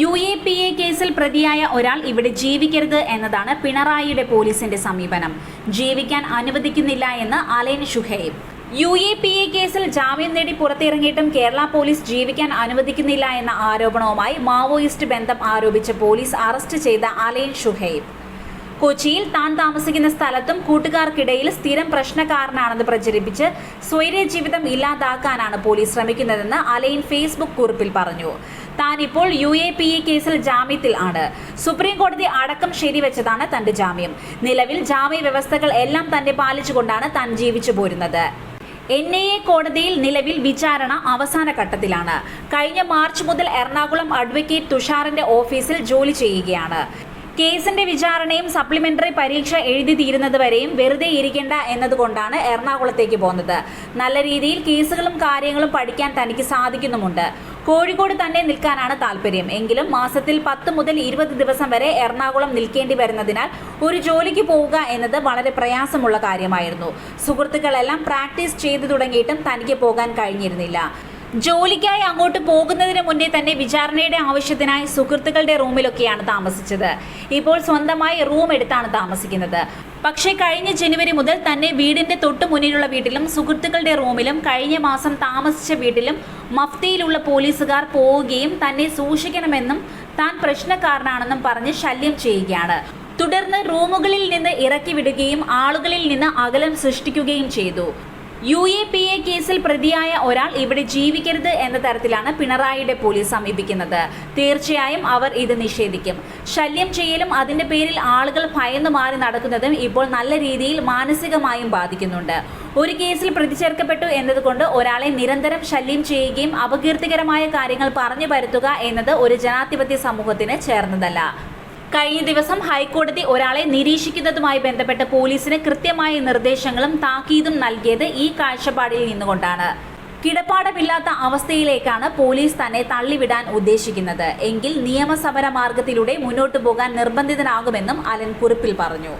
U A P A കേസിൽ പ്രതിയായ ഒരാൾ ഇവിടെ ജീവിക്കരുത് എന്നതാണ് പിണറായിയുടെ പോലീസിന്റെ സമീപനം. ജീവിക്കാൻ അനുവദിക്കുന്നില്ല എന്ന് Allan Shuhaib. U A P A കേസിൽ ജാമ്യം നേടി പുറത്തിറങ്ങിയിട്ടും കേരള പോലീസ് ജീവിക്കാൻ അനുവദിക്കുന്നില്ല എന്ന ആരോപണവുമായി മാവോയിസ്റ്റ് ബന്ധം ആരോപിച്ച പോലീസ് അറസ്റ്റ് ചെയ്ത അലൈൻ ഷുഹൈബ്. കൊച്ചിയിൽ താൻ താമസിക്കുന്ന സ്ഥലത്തും കൂട്ടുകാർക്കിടയിൽ സ്ഥിരം പ്രശ്നക്കാരനാണെന്ന് പ്രചരിപ്പിച്ച് സ്വൈര്യ ജീവിതം ഇല്ലാതാക്കാനാണ് പോലീസ് ശ്രമിക്കുന്നതെന്ന് അലൈൻ ഫേസ്ബുക്ക് കുറിപ്പിൽ പറഞ്ഞു. താൻ ഇപ്പോൾ യു എ പി എ കേസിൽ ജാമ്യത്തിൽ ആണ്. സുപ്രീം കോടതി അടക്കം ശരിവെച്ചതാണ് തന്റെ ജാമ്യം. നിലവിൽ ജാമ്യ വ്യവസ്ഥകൾ എല്ലാം തന്നെ പാലിച്ചുകൊണ്ടാണ് താൻ ജീവിച്ചു പോരുന്നത്. എൻ ഐ എ കോടതിയിൽ നിലവിൽ വിചാരണ അവസാന ഘട്ടത്തിലാണ്. കഴിഞ്ഞ മാർച്ച് മുതൽ എറണാകുളം അഡ്വക്കേറ്റ് തുഷാറിന്റെ ഓഫീസിൽ ജോലി ചെയ്യുകയാണ്. കേസിന്റെ വിചാരണയും സപ്ലിമെന്ററി പരീക്ഷ എഴുതി തീരുന്നതുവരെയും വെറുതെ ഇരിക്കേണ്ട എന്നതുകൊണ്ടാണ് എറണാകുളത്തേക്ക് പോകുന്നത് നല്ല രീതിയിൽ കേസുകളും കാര്യങ്ങളും പഠിക്കാൻ തനിക്ക് സാധിക്കുന്നുമുണ്ട്. കോഴിക്കോട് തന്നെ നിൽക്കാനാണ് താല്പര്യം. എങ്കിലും മാസത്തിൽ പത്ത് മുതൽ ഇരുപത് ദിവസം വരെ എറണാകുളം നിൽക്കേണ്ടി വരുന്നതിനാൽ ഒരു ജോലിക്ക് പോവുക എന്നത് വളരെ പ്രയാസമുള്ള കാര്യമായിരുന്നു. സുഹൃത്തുക്കളെല്ലാം പ്രാക്ടീസ് ചെയ്തു തുടങ്ങിയിട്ടും തനിക്ക് പോകാൻ കഴിഞ്ഞിരുന്നില്ല. ജോലിക്കായി അങ്ങോട്ട് പോകുന്നതിന് മുന്നേ തന്നെ വിചാരണയുടെ ആവശ്യത്തിനായി സുഹൃത്തുക്കളുടെ റൂമിലൊക്കെയാണ് താമസിച്ചത്. ഇപ്പോൾ സ്വന്തമായി റൂം എടുത്താണ് താമസിക്കുന്നത്. പക്ഷേ കഴിഞ്ഞ ജനുവരി മുതൽ തന്നെ വീടിന്റെ തൊട്ടു മുന്നിലുള്ള വീട്ടിലും സുഹൃത്തുക്കളുടെ റൂമിലും കഴിഞ്ഞ മാസം താമസിച്ച വീട്ടിലും മഫ്തിയിലുള്ള പോലീസുകാർ പോവുകയും തന്നെ സൂക്ഷിക്കണമെന്നും താൻ പ്രശ്നക്കാരനാണെന്നും പറഞ്ഞ് ശല്യം ചെയ്യുകയാണ്. തുടർന്ന് റൂമുകളിൽ നിന്ന് ഇറക്കി വിടുകയും ആളുകളിൽ നിന്ന് അകലം സൃഷ്ടിക്കുകയും ചെയ്തു. യു എ പി എ കേസിൽ പ്രതിയായ ഒരാൾ ഇവിടെ ജീവിക്കരുത് എന്ന തരത്തിലാണ് പിണറായിയുടെ പോലീസ് സമീപിക്കുന്നത്. തീർച്ചയായും അവർ ഇത് നിഷേധിക്കും. ശല്യം ചെയ്യലും അതിന്റെ പേരിൽ ആളുകൾ ഭയന്നു മാറി നടക്കുന്നതും ഇപ്പോൾ നല്ല രീതിയിൽ മാനസികമായും ബാധിക്കുന്നുണ്ട്. ഒരു കേസിൽ പ്രതിചേർക്കപ്പെട്ടു എന്നതുകൊണ്ട് ഒരാളെ നിരന്തരം ശല്യം ചെയ്യുകയും അപകീർത്തികരമായ കാര്യങ്ങൾ പറഞ്ഞു പരത്തുക എന്നത് ഒരു ജനാധിപത്യ സമൂഹത്തിന് ചേർന്നതല്ല. കഴിഞ്ഞ ദിവസം ഹൈക്കോടതി ഒരാളെ നിരീക്ഷിക്കുന്നതുമായി ബന്ധപ്പെട്ട് പോലീസിന് കൃത്യമായ നിർദ്ദേശങ്ങളും താക്കീതും നൽകിയത് ഈ കാഴ്ചപ്പാടിൽ നിന്നുകൊണ്ടാണ്. കിടപ്പാടമില്ലാത്ത അവസ്ഥയിലേക്കാണ് പോലീസ് തന്നെ തള്ളിവിടാൻ ഉദ്ദേശിക്കുന്നത്. എങ്കിൽ നിയമസമര മാർഗത്തിലൂടെ മുന്നോട്ടു പോകാൻ നിർബന്ധിതനാകുമെന്നും അലൻ കുറിപ്പിൽ പറഞ്ഞു.